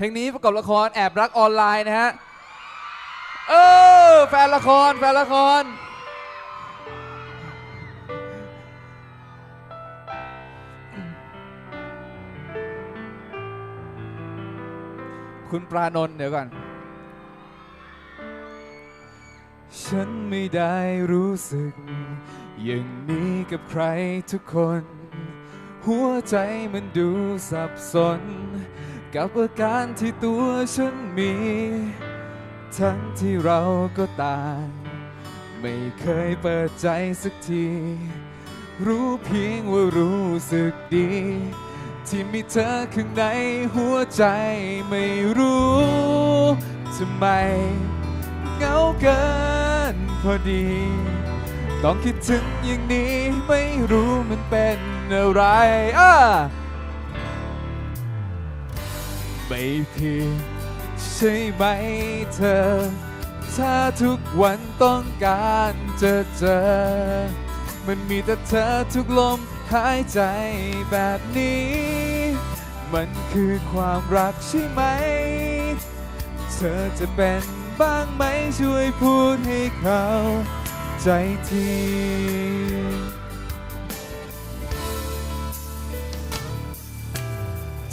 เพลงนี้ประกอบละครแอบรักออนไลน์นะฮะ เออแฟนละครแฟนละคร คุณปรานนท์เดี๋ยวก่อน ฉันไม่ได้รู้สึก อย่างนี้กับใครทุกคน หัวใจมันดูสับสน กับอาการที่ตัวฉันมี ทั้งที่เราก็ต่าง ไม่เคยเปิดใจสักที รู้เพียงว่ารู้สึกดี ที่มีเธอข้างในหัวใจไม่รู้ทำไมเหงาเกินพอดี ต้องคิดถึงอย่างนี้ไม่รู้มันเป็นอะไรอะ ไม่ผิดใช่ไหมเธอ ถ้าทุกวันต้องการจะเจอ มันมีแต่เธอทุกลมหายใจแบบนี้ มันคือความรักใช่ไหม เธอจะเป็นบ้างไหมช่วยพูดให้เขา ใจที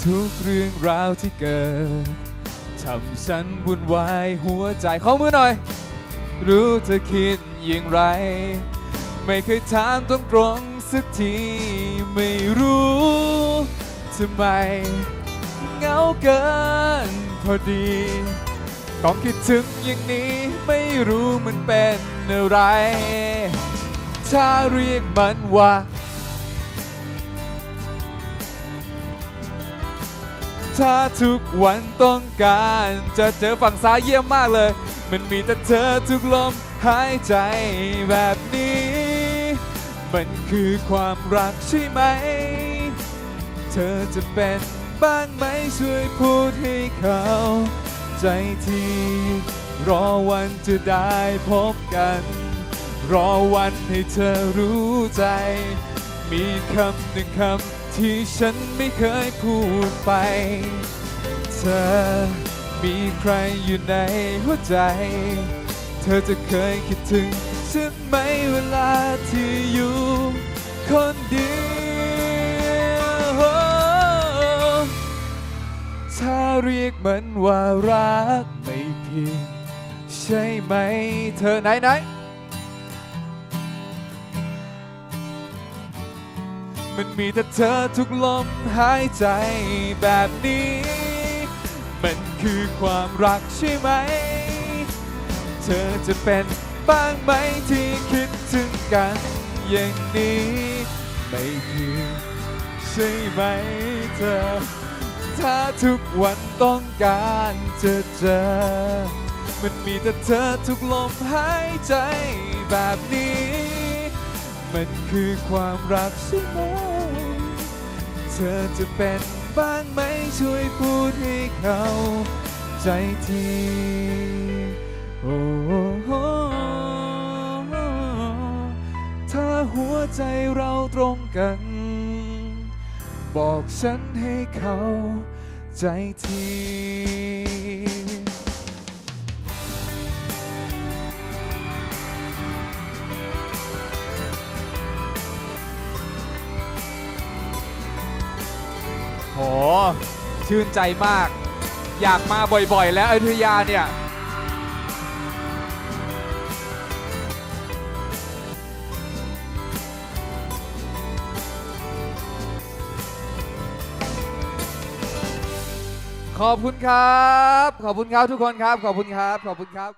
ทุกเรื่องราวที่เกิดทำฉันวุ่นวายหัวใจขอมือหน่อย รู้เธอคิดอย่างไร ไม่เคยถามตรงตรงสักทีไม่รู้ทำไมเหงาเกินพอดีต้องคิดถึงอย่างนี้ไม่รู้มันเป็นอะไร ถ้าเรียกมันว่า ถ้าทุกวันต้องการจะเจอฝั่งซ้ายเยี่ยมมากเลย มันมีแต่เธอทุกลมหายใจแบบนี้ มันคือความรักใช่ไหม เธอจะเป็นบ้างไหมช่วยพูดให้เขาใจทีรอวันจะได้พบกัน รอวันให้เธอรู้ใจ มีคำหนึ่งคำที่ฉันไม่เคยพูดไป เธอมีใครอยู่ในหัวใจ เธอจะเคยคิดถึงฉันไหมเวลาที่อยู่คนเดียวถ้าเรียกมันว่ารักไม่ผิดใช่ไหม เธอไหนไหน มันมีแต่เธอทุกลมหายใจแบบนี้ มันคือความรักใช่ไหม เธอจะเป็นบ้างไหมที่คิดถึงกันอย่างนี้ ไม่คือใช่ไหมเธอ ถ้าทุกวันต้องการจะเจอ มันมีแต่เธอทุกลมหายใจแบบนี้ มันคือความรักใช่ไหม เธอจะเป็นบ้างไหมช่วยพูดให้เขาใจทีโอ้โหถ้าหัวใจเราตรงกัน บอกฉันให้เขาใจที โหชื่นใจมาก อยากมาบ่อยๆ แล้วอยุธยาเนี่ย ขอบคุณครับ ขอบคุณครับทุกคนครับ ขอบคุณครับ ขอบคุณครับ